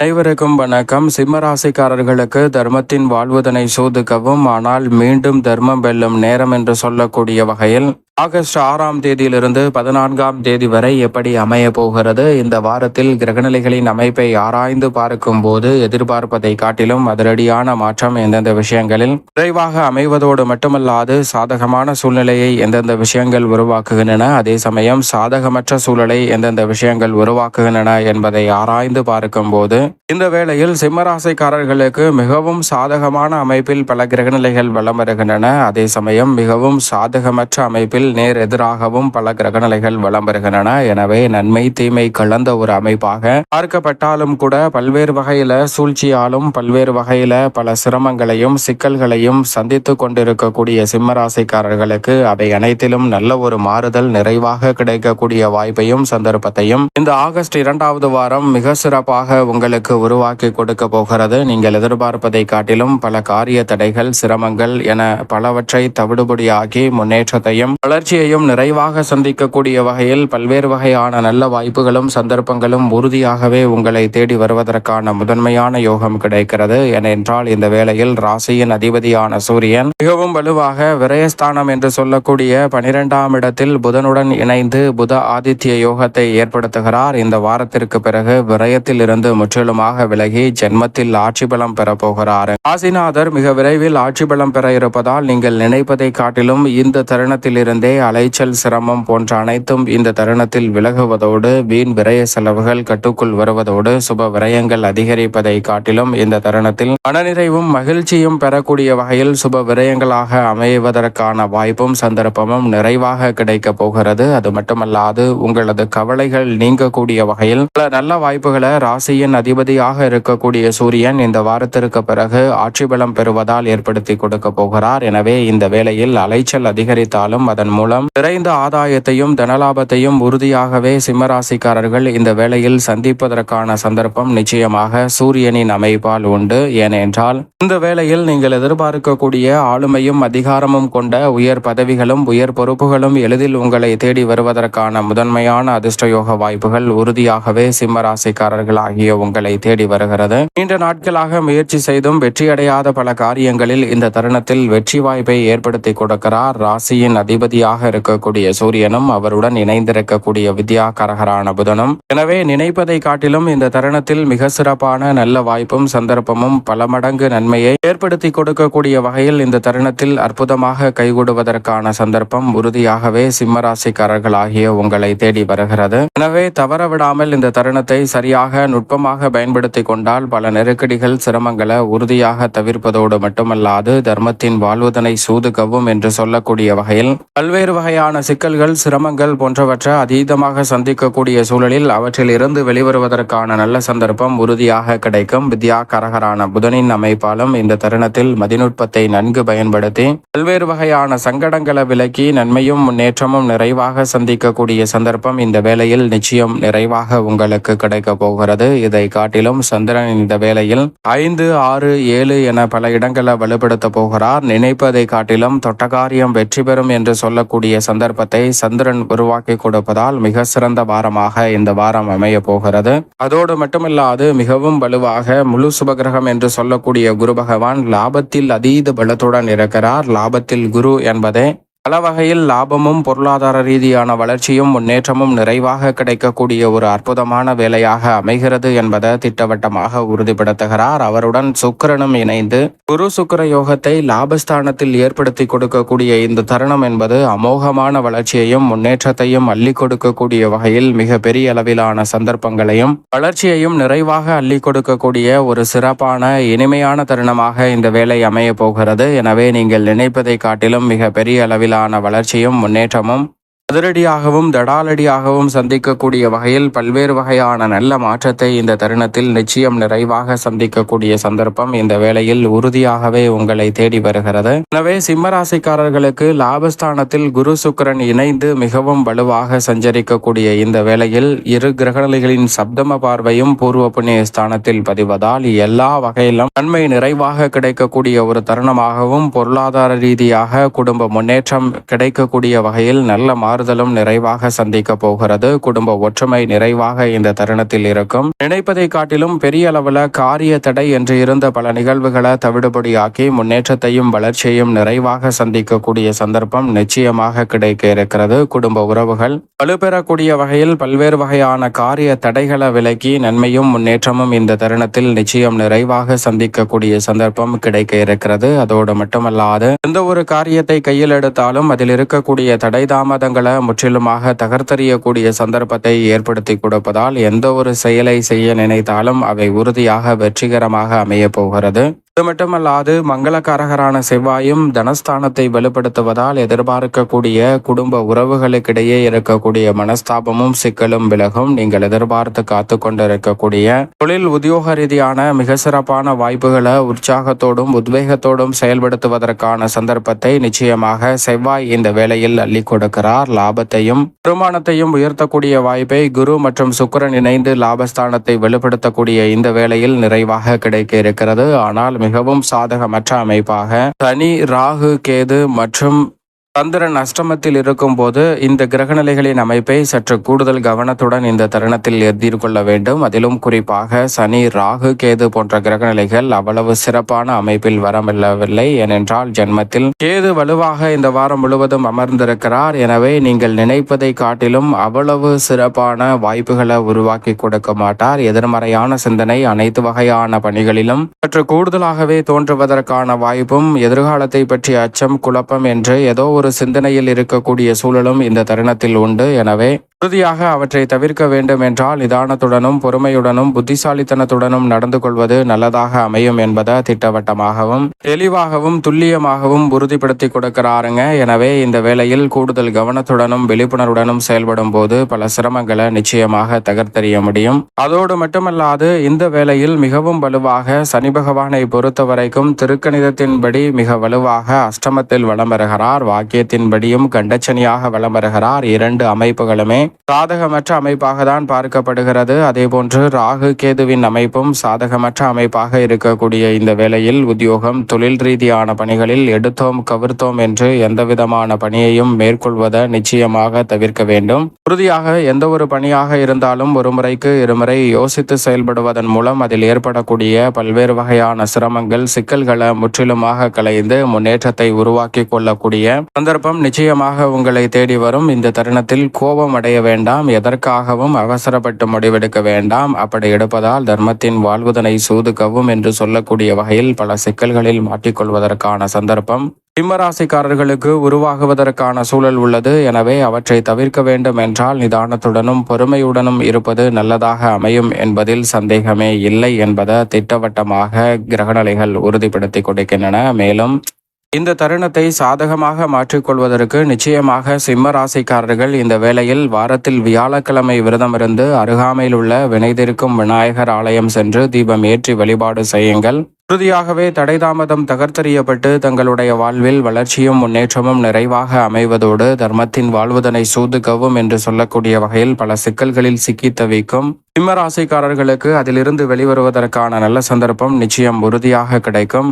அனைவருக்கும் வணக்கம். சிம்மராசிக்காரர்களுக்கு தர்மத்தின் வாழ்வதனை சோதுக்கவும் ஆனால் மீண்டும் தர்மம் வெல்லும் நேரம் என்று சொல்லக்கூடிய வகையில் ஆகஸ்ட் ஆறாம் தேதியிலிருந்து பதினான்காம் தேதி வரை எப்படி அமைய போகிறது? இந்த வாரத்தில் கிரகநிலைகளின் அமைப்பை ஆராய்ந்து பார்க்கும் போது எதிர்பார்ப்பதை காட்டிலும் அதிரடியான மாற்றம் எந்தெந்த விஷயங்களில் விரைவாக அமைவதோடு மட்டுமல்லாது சாதகமான சூழ்நிலையை எந்தெந்த விஷயங்கள் உருவாக்குகின்றன? அதே சமயம் சாதகமற்ற சூழலை எந்தெந்த விஷயங்கள் உருவாக்குகின்றன என்பதை ஆராய்ந்து பார்க்கும் போது இந்த வேளையில் சிம்மராசைக்காரர்களுக்கு மிகவும் சாதகமான அமைப்பில் பல கிரகநிலைகள் வலம் வருகின்றன. அதே சமயம் மிகவும் சாதகமற்ற அமைப்பில் நேர் எதிராகவும் பல கிரகநிலைகள் வலம் வருகின்றன எனவே நன்மை தீமை கலந்த ஒரு அமைப்பாக பார்க்கப்பட்டாலும் கூட பல்வேறு வகையில சூழ்ச்சியாலும் பல்வேறு வகையில பல சிரமங்களையும் சிக்கல்களையும் சந்தித்து கொண்டிருக்கக்கூடிய சிம்மராசிக்காரர்களுக்கு அவை அனைத்திலும் நல்ல ஒரு மாறுதல் நிறைவாக கிடைக்கக்கூடிய வாய்ப்பையும் சந்தர்ப்பத்தையும் இந்த ஆகஸ்ட் இரண்டாவது வாரம் மிக சிறப்பாக உங்களுக்கு உருவாக்கி கொடுக்க போகிறது. நீங்கள் எதிர்பார்ப்பதை காட்டிலும் பல காரிய தடைகள் சிரமங்கள் என பலவற்றை தவிடுபடியாக்கி முன்னேற்றத்தையும் வளர்ச்சியையும் நிறைவாக சந்திக்கக்கூடிய வகையில் பல்வேறு வகையான நல்ல வாய்ப்புகளும் சந்தர்ப்பங்களும் உறுதியாகவே உங்களை தேடி வருவதற்கான முதன்மையான யோகம் கிடைக்கிறது. ஏனென்றால் இந்த வேளையில் ராசியின் அதிபதியான சூரியன் மிகவும் வலுவாக விரயஸ்தானம் என்று சொல்லக்கூடிய பனிரெண்டாம் இடத்தில் புதனுடன் இணைந்து புத ஆதித்ய யோகத்தை ஏற்படுத்துகிறார். இந்த வாரத்திற்கு பிறகு விரயத்தில் இருந்து முற்றிலுமாக விலகி ஜென்மத்தில் ஆட்சி பலம் பெறப்போகிறார் ராசிநாதர் மிக விரைவில் ஆட்சி பலம் பெற இருப்பதால் நீங்கள் நினைப்பதை காட்டிலும் இந்த தருணத்தில் இருந்தே அலைச்சல் சிரமம் போன்ற அனைத்தும் இந்த தருணத்தில் விலகுவதோடு வீண் விரய செலவுகள் கட்டுக்குள் வருவதோடு சுப விரயங்கள் அதிகரிப்பதை காட்டிலும் இந்த தருணத்தில் மனநிறைவும் மகிழ்ச்சியும் பெறக்கூடிய வகையில் சுப விரயங்களாக அமைவதற்கான வாய்ப்பும் சந்தர்ப்பமும் நிறைவாக கிடைக்கப் போகிறது. அது மட்டுமல்லாது உங்களது கவலைகள் நீங்கக்கூடிய வகையில் பல நல்ல வாய்ப்புகளை ராசியின் அதிபதியாக இருக்கக்கூடிய சூரியன் இந்த வாரத்திற்கு பிறகு ஆட்சி பலம் பெறுவதால் ஏற்படுத்தி கொடுக்க போகிறார். எனவே இந்த வேளையில் அலைச்சல் அதிகரித்தாலும் அதன் மூலம் விரைந்த ஆதாயத்தையும் தனலாபத்தையும் உறுதியாகவே சிம்மராசிக்காரர்கள் இந்த வேளையில் சந்திப்பதற்கான சந்தர்ப்பம் நிச்சயமாக சூரியனின் அமைப்பால் உண்டு. ஏனென்றால் இந்த வேளையில் நீங்கள் எதிர்பார்க்கக்கூடிய ஆளுமையும் அதிகாரமும் கொண்ட உயர் பதவிகளும் உயர் பொறுப்புகளும் எளிதில் உங்களை தேடி வருவதற்கான முதன்மையான அதிர்ஷ்டயோக வாய்ப்புகள் உறுதியாகவே சிம்மராசிக்காரர்கள் ஆகிய உங்களை தேடி வருகிறது. நீண்ட நாட்களாக முயற்சி செய்தும் வெற்றியடையாத பல காரியங்களில் இந்த தருணத்தில் வெற்றி வாய்ப்பை ஏற்படுத்தி கொடுக்கிறார். ராசியின் அதிபதி அதிபதியாக இருக்கக்கூடிய சூரியனும் அவருடன் இணைந்திருக்கக்கூடிய வித்யாகரகரான புதனும். எனவே நினைப்பதை காட்டிலும் இந்த தருணத்தில் மிக சிறப்பான நல்ல வாய்ப்பும் சந்தர்ப்பமும் பல மடங்கு நன்மையை ஏற்படுத்தி கொடுக்கக்கூடிய வகையில் இந்த தருணத்தில் அற்புதமாக கைகூடுவதற்கான சந்தர்ப்பம் உறுதியாகவே சிம்மராசிக்காரர்கள் ஆகிய உங்களை தேடி வருகிறது. எனவே தவற விடாமல் இந்த தருணத்தை சரியாக நுட்பமாக பயன்படுத்தி கொண்டால் பல நெருக்கடிகள் சிரமங்களை உறுதியாக தவிர்ப்பதோடு மட்டுமல்லாது தர்மத்தின் வாழ்வதனை சூதுகவும் என்று சொல்லக்கூடிய வகையில் பல்வேறு பல்வேறு வகையான சிக்கல்கள் சிரமங்கள் போன்றவற்றை அதீதமாக சந்திக்கக்கூடிய சூழலில் அவற்றில் இருந்து வெளிவருவதற்கான நல்ல சந்தர்ப்பம் உறுதியாக கிடைக்கும். வித்யா கரகரான புதனின் அமைப்பாலும் இந்த தருணத்தில் மதிநுட்பத்தை நன்கு பயன்படுத்தி பல்வேறு வகையான சங்கடங்களை விலக்கி நன்மையும் முன்னேற்றமும் நிறைவாக சந்திக்கக்கூடிய சந்தர்ப்பம் இந்த வேளையில் நிச்சயம் நிறைவாக உங்களுக்கு கிடைக்க போகிறது. இதை காட்டிலும் சந்திரன் இந்த வேளையில் ஐந்து ஆறு ஏழு என பல இடங்களை வலுப்படுத்த போகிறார். நினைப்பதை காட்டிலும் தொட்டகாரியம் வெற்றி பெறும் என்று சொல்ல சொல்லக்கூடிய சந்தர்ப்பத்தை சந்திரன் உருவாக்கி கொடுப்பதால் மிக சிறந்த வாரமாக இந்த வாரம் அமைய போகிறது. அதோடு மட்டுமில்லாது மிகவும் வலுவாக முழு சுபகிரகம் என்று சொல்லக்கூடிய குரு பகவான் லாபத்தில் அதீத பலத்துடன் இருக்கிறார். லாபத்தில் குரு என்பதே பல வகையில் லாபமும் பொருளாதார ரீதியான வளர்ச்சியும் முன்னேற்றமும் நிறைவாக கிடைக்கக்கூடிய ஒரு அற்புதமான வேலையாக அமைகிறது என்பதை திட்டவட்டமாக உறுதிப்படுத்துகிறார். அவருடன் சுக்கரனும் இணைந்து குரு சுக்கர யோகத்தை லாபஸ்தானத்தில் ஏற்படுத்தி கொடுக்கக்கூடிய இந்த தருணம் என்பது அமோகமான வளர்ச்சியையும் முன்னேற்றத்தையும் அள்ளி கொடுக்கக்கூடிய வகையில் மிக பெரிய அளவிலான சந்தர்ப்பங்களையும் வளர்ச்சியையும் நிறைவாக அள்ளி கொடுக்கக்கூடிய ஒரு சிறப்பான இனிமையான தருணமாக இந்த வேலை அமைய போகிறது. எனவே நீங்கள் நினைப்பதை காட்டிலும் மிக பெரிய அளவிலான வளர்ச்சியும் முன்னேற்றமும் அதிரடியாகவும் தடாலடியாகவும் சந்திக்கக்கூடிய வகையில் பல்வேறு வகையான நல்ல மாற்றத்தை இந்த தருணத்தில் நிச்சயம் நிறைவாக சந்திக்கக்கூடிய சந்தர்ப்பம் இந்த வேளையில் உறுதியாகவே உங்களை தேடி வருகிறது. எனவே சிம்மராசிக்காரர்களுக்கு லாபஸ்தானத்தில் குரு சுக்கிரன் இணைந்து மிகவும் வலுவாக சஞ்சரிக்கக்கூடிய இந்த வேளையில் இரு கிரகநிலைகளின் சப்தம பார்வையும் பூர்வ புண்ணிய ஸ்தானத்தில் பதிவதால் எல்லா வகையிலும் நன்மை நிறைவாக கிடைக்கக்கூடிய ஒரு தருணமாகவும் பொருளாதார ரீதியாக குடும்ப முன்னேற்றம் கிடைக்கக்கூடிய வகையில் நல்ல மாறு ஆறுதலும் நிறைவாக சந்திக்க போகிறது. குடும்ப ஒற்றுமை நிறைவாக இந்த தருணத்தில் இருக்கும். நினைப்பதை காட்டிலும் பெரிய அளவில் காரிய தடை என்று இருந்த பல நிகழ்வுகளை தவிடுபடியாக்கி முன்னேற்றத்தையும் வளர்ச்சியையும் நிறைவாக சந்திக்கக்கூடிய சந்தர்ப்பம் நிச்சயமாக கிடைக்க இருக்கிறது. குடும்ப உறவுகள் வலுப்பெறக்கூடிய வகையில் பல்வேறு வகையான காரிய தடைகளை விலக்கி நன்மையும் முன்னேற்றமும் இந்த தருணத்தில் நிச்சயம் நிறைவாக சந்திக்கக்கூடிய சந்தர்ப்பம் கிடைக்க இருக்கிறது. அதோடு மட்டுமல்லாது எந்த ஒரு காரியத்தை கையில் எடுத்தாலும் அதில் இருக்கக்கூடிய தடை தாமதங்களை முற்றிலுமாக தகர்த்தெறியக்கூடிய சந்தர்ப்பத்தை ஏற்படுத்தி கொடுப்பதால் எந்த ஒரு செயலை செய்ய நினைத்தாலும் அவை உறுதியாக வெற்றிகரமாக அமையப் போகிறது. இது மட்டுமல்லாது மங்களகாரகரான செவ்வாயும் தனஸ்தானத்தை வலுப்படுத்துவதால் எதிர்பார்க்கக்கூடிய குடும்ப உறவுகளுக்கிடையே இருக்கக்கூடிய மனஸ்தாபமும் சிக்கலும் விலகும் நீங்கள் எதிர்பார்த்து காத்து கொண்டிருக்கக்கூடிய தொழில் உத்தியோக ரீதியான மிக சிறப்பான வாய்ப்புகளை உற்சாகத்தோடும் உத்வேகத்தோடும் செயல்படுத்துவதற்கான சந்தர்ப்பத்தை நிச்சயமாக செவ்வாய் இந்த வேளையில் அள்ளி கொடுக்கிறார். லாபத்தையும் வருமானத்தையும் உயர்த்தக்கூடிய வாய்ப்பை குரு மற்றும் சுக்கிரன் இணைந்து லாபஸ்தானத்தை வெளிப்படுத்தக்கூடிய இந்த வேளையில் நிறைவாக கிடைக்க இருக்கிறது. ஆனால் மிகவும் சாதகமற்ற அமைப்பாக. சனி ராகு கேது மற்றும் சந்திரன் அஷ்டமத்தில் இருக்கும்போது இந்த கிரகநிலைகளின் அமைப்பை சற்று கூடுதல் கவனத்துடன் இந்த தருணத்தில் எதிர்கொள்ள வேண்டும். அதிலும் குறிப்பாக சனி ராகு கேது போன்ற கிரகநிலைகள் அவ்வளவு சிறப்பான அமைப்பில் வரமில்லவில்லை ஏனென்றால் ஜென்மத்தில் கேது வலுவாக இந்த வாரம் முழுவதும் அமர்ந்திருக்கிறார். எனவே நீங்கள் நினைப்பதை காட்டிலும் அவ்வளவு சிறப்பான வாய்ப்புகளை உருவாக்கி கொடுக்க மாட்டார். எதிர்மறையான சிந்தனை அனைத்து வகையான பணிகளிலும் சற்று கூடுதலாகவே தோன்றுவதற்கான வாய்ப்பும் எதிர்காலத்தை பற்றிய அச்சம் குழப்பம் என்று ஏதோ ஒரு சிந்தனையில் இருக்கக்கூடிய சூழலும் இந்த தருணத்தில் உண்டு. எனவே உறுதியாக அவற்றை தவிர்க்க வேண்டும் என்றால் நிதானத்துடனும் பொறுமையுடனும் புத்திசாலித்தனத்துடனும் நடந்து கொள்வது நல்லதாக அமையும் என்பதை திட்டவட்டமாகவும் தெளிவாகவும் துல்லியமாகவும் உறுதிப்படுத்தி கொடுக்கிறாருங்க. எனவே இந்த வேளையில் கூடுதல் கவனத்துடனும் விழிப்புணர்வுடனும் செயல்படும் போது பல சிரமங்களை நிச்சயமாக தகர்த்தெறிய முடியும். அதோடு மட்டுமல்லாது இந்த வேளையில் மிகவும் வலுவாக சனி பகவானை பொறுத்த வரைக்கும் திருக்கணிதத்தின்படி மிக வலுவாக அஷ்டமத்தில் வளம் வருகிறார். வாக்கியத்தின்படியும் கண்டச்சனியாக வளம் வருகிறார். இரண்டு அமைப்புகளுமே சாதகமற்ற அமைப்பாக தான் பார்க்கப்படுகிறது. அதேபோன்று ராகு கேதுவின் அமைப்பும் சாதகமற்ற அமைப்பாக இருக்கக்கூடிய இந்த வேளையில் உத்தியோகம் தொழில் ரீதியான பணிகளில் எடுத்தோம் கவிர்த்தோம் என்று எந்தவிதமான பணியையும் மேற்கொள்வதை நிச்சயமாக தவிர்க்க வேண்டும். உறுதியாக எந்த ஒரு பணியாக இருந்தாலும் ஒரு முறைக்கு இருமுறை யோசித்து செயல்படுவதன் மூலம் அதில் ஏற்படக்கூடிய பல்வேறு வகையான சிரமங்கள் சிக்கல்களை முற்றிலுமாக கலைந்து முன்னேற்றத்தை உருவாக்கி கொள்ளக்கூடிய சந்தர்ப்பம் நிச்சயமாக உங்களை தேடி வரும். இந்த தருணத்தில் கோபம் அடைய வேண்டாம் எதற்காகவும் அவசரப்பட்டு முடிவெடுக்க வேண்டாம் அப்படி எடுப்பதால் தர்மத்தின் வாழ்வுதனை சூதுக்கவும் என்று சொல்லக்கூடிய வகையில் பல சிக்கல்களில் மாட்டிக்கொள்வதற்கான சந்தர்ப்பம். சிம்மராசிக்காரர்களுக்கு உருவாகுவதற்கான சூழல் உள்ளது. எனவே அவற்றை தவிர்க்க வேண்டும் என்றால் நிதானத்துடனும் பொறுமையுடனும் இருப்பது நல்லதாக அமையும் என்பதில் சந்தேகமே இல்லை என்பதை திட்டவட்டமாக கிரகநிலைகள் உறுதிப்படுத்தி கொடுக்கின்றன. மேலும் இந்த தருணத்தை சாதகமாக மாற்றிக்கொள்வதற்கு நிச்சயமாக சிம்ம ராசிக்காரர்கள் இந்த வேளையில் வாரத்தில் வியாழக்கிழமை விரதமிருந்து அருகாமையில் உள்ள வினைதிருக்கும் விநாயகர் ஆலயம் சென்று தீபம் ஏற்றி வழிபாடு செய்யுங்கள். உறுதியாகவே தடைதாமதம் தகர்த்தறியப்பட்டு தங்களுடைய வாழ்வில் வளர்ச்சியும் முன்னேற்றமும் நிறைவாக அமைவதோடு தர்மத்தின் வாழ்வதனை சூதுக்கவும் என்று சொல்லக்கூடிய வகையில் பல சிக்கல்களில் சிக்கி தவிக்கும். சிம்ம ராசிக்காரர்களுக்கு அதிலிருந்து வெளிவருவதற்கான நல்ல சந்தர்ப்பம் நிச்சயம் உறுதியாக கிடைக்கும்.